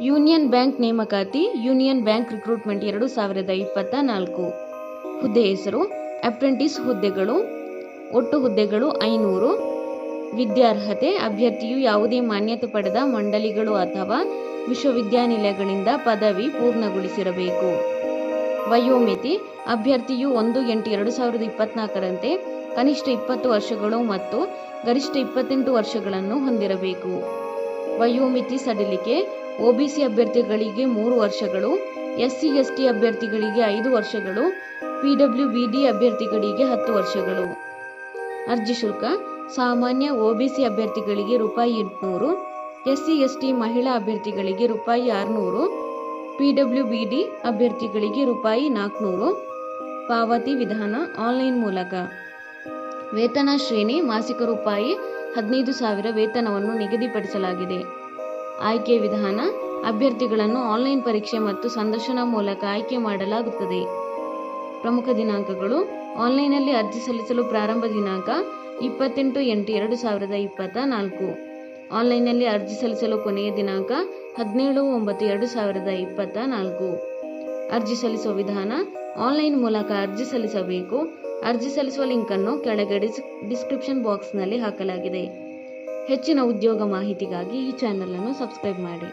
Union bank ನೇಮಕಾತಿ, union bank recruitment ಎರಡು ಸಾವಿರದ ಇಪ್ಪತ್ತ ನಾಲ್ಕು. ಹುದ್ದೆ ಹೆಸರು, ಅಪ್ರೆಂಟಿಸ್ ಹುದ್ದೆಗಳು, ಒಟ್ಟು ಹುದ್ದೆಗಳು ಐನೂರು. ವಿದ್ಯಾರ್ಹತೆ, ಅಭ್ಯರ್ಥಿಯು ಯಾವುದೇ ಮಾನ್ಯತೆ ಪಡೆದ ಮಂಡಳಿಗಳು ಅಥವಾ ವಿಶ್ವವಿದ್ಯಾನಿಲಯಗಳಿಂದ ಪದವಿ ಪೂರ್ಣಗೊಳಿಸಿರಬೇಕು. ವಯೋಮಿತಿ, ಅಭ್ಯರ್ಥಿಯು ಒಂದು ಎಂಟು ಎರಡು ಸಾವಿರದ ಇಪ್ಪತ್ನಾಲ್ಕರಂತೆ ಕನಿಷ್ಠ ಇಪ್ಪತ್ತು ವರ್ಷಗಳು ಮತ್ತು ಗರಿಷ್ಠ ಇಪ್ಪತ್ತೆಂಟು ವರ್ಷಗಳನ್ನು ಹೊಂದಿರಬೇಕು. ವಯೋಮಿತಿ ಸಡಿಲಿಕೆ ಒಬಿಸಿ ಅಭ್ಯರ್ಥಿಗಳಿಗೆ ಮೂರು ವರ್ಷಗಳು, ಎಸ್ಸಿ, ಎಸ್ಟಿ ಅಭ್ಯರ್ಥಿಗಳಿಗೆ ಐದು ವರ್ಷಗಳು ಪಿಡಬ್ಲ್ಯೂಬಿಡಿ ಅಭ್ಯರ್ಥಿಗಳಿಗೆ ಹತ್ತು ವರ್ಷಗಳು. ಅರ್ಜಿ ಶುಲ್ಕ, ಸಾಮಾನ್ಯ ಒಬಿಸಿ ಅಭ್ಯರ್ಥಿಗಳಿಗೆ ರೂಪಾಯಿ ಎಂಟುನೂರು, ಎಸ್ಸಿ, ಎಸ್ಟಿ ಮಹಿಳಾ ಅಭ್ಯರ್ಥಿಗಳಿಗೆ ರೂಪಾಯಿ ಆರುನೂರು ಪಿಡಬ್ಲ್ಯೂಬಿಡಿ ಅಭ್ಯರ್ಥಿಗಳಿಗೆ ರೂಪಾಯಿ ನಾಲ್ಕುನೂರು. ಪಾವತಿ ವಿಧಾನ ಆನ್ಲೈನ್ ಮೂಲಕ. ವೇತನ ಶ್ರೇಣಿ, ಮಾಸಿಕ ರೂಪಾಯಿ ಹದಿನೈದು ಸಾವಿರ ವೇತನವನ್ನು ನಿಗದಿಪಡಿಸಲಾಗಿದೆ. ಆಯ್ಕೆ ವಿಧಾನ, ಅಭ್ಯರ್ಥಿಗಳನ್ನು ಆನ್ಲೈನ್ ಪರೀಕ್ಷೆ ಮತ್ತು ಸಂದರ್ಶನ ಮೂಲಕ ಆಯ್ಕೆ ಮಾಡಲಾಗುತ್ತದೆ. ಪ್ರಮುಖ ದಿನಾಂಕಗಳು, ಆನ್ಲೈನ್ನಲ್ಲಿ ಅರ್ಜಿ ಸಲ್ಲಿಸಲು ಪ್ರಾರಂಭ ದಿನಾಂಕ ಇಪ್ಪತ್ತೆಂಟು ಎಂಟು ಎರಡು ಸಾವಿರದ ಇಪ್ಪತ್ತ ನಾಲ್ಕು ಆನ್ಲೈನ್ನಲ್ಲಿ ಅರ್ಜಿ ಸಲ್ಲಿಸಲು ಕೊನೆಯ ದಿನಾಂಕ ಹದಿನೇಳು ಒಂಬತ್ತು ಎರಡು ಸಾವಿರದ ಇಪ್ಪತ್ತ ನಾಲ್ಕು ಅರ್ಜಿ ಸಲ್ಲಿಸುವ ವಿಧಾನ, ಆನ್ಲೈನ್ ಮೂಲಕ ಅರ್ಜಿ ಸಲ್ಲಿಸಬೇಕು. ಅರ್ಜಿ ಸಲ್ಲಿಸುವ ಲಿಂಕನ್ನು ಕೆಳಗೆ ಡಿಸ್, ಡಿಸ್ಕ್ರಿಪ್ಷನ್ ಬಾಕ್ಸ್ನಲ್ಲಿ ಹಾಕಲಾಗಿದೆ. ಹೆಚ್ಚಿನ ಉದ್ಯೋಗ ಮಾಹಿತಿಗಾಗಿ ಈ ಚಾನಲನ್ನು ಸಬ್ಸ್ಕ್ರೈಬ್ ಮಾಡಿ.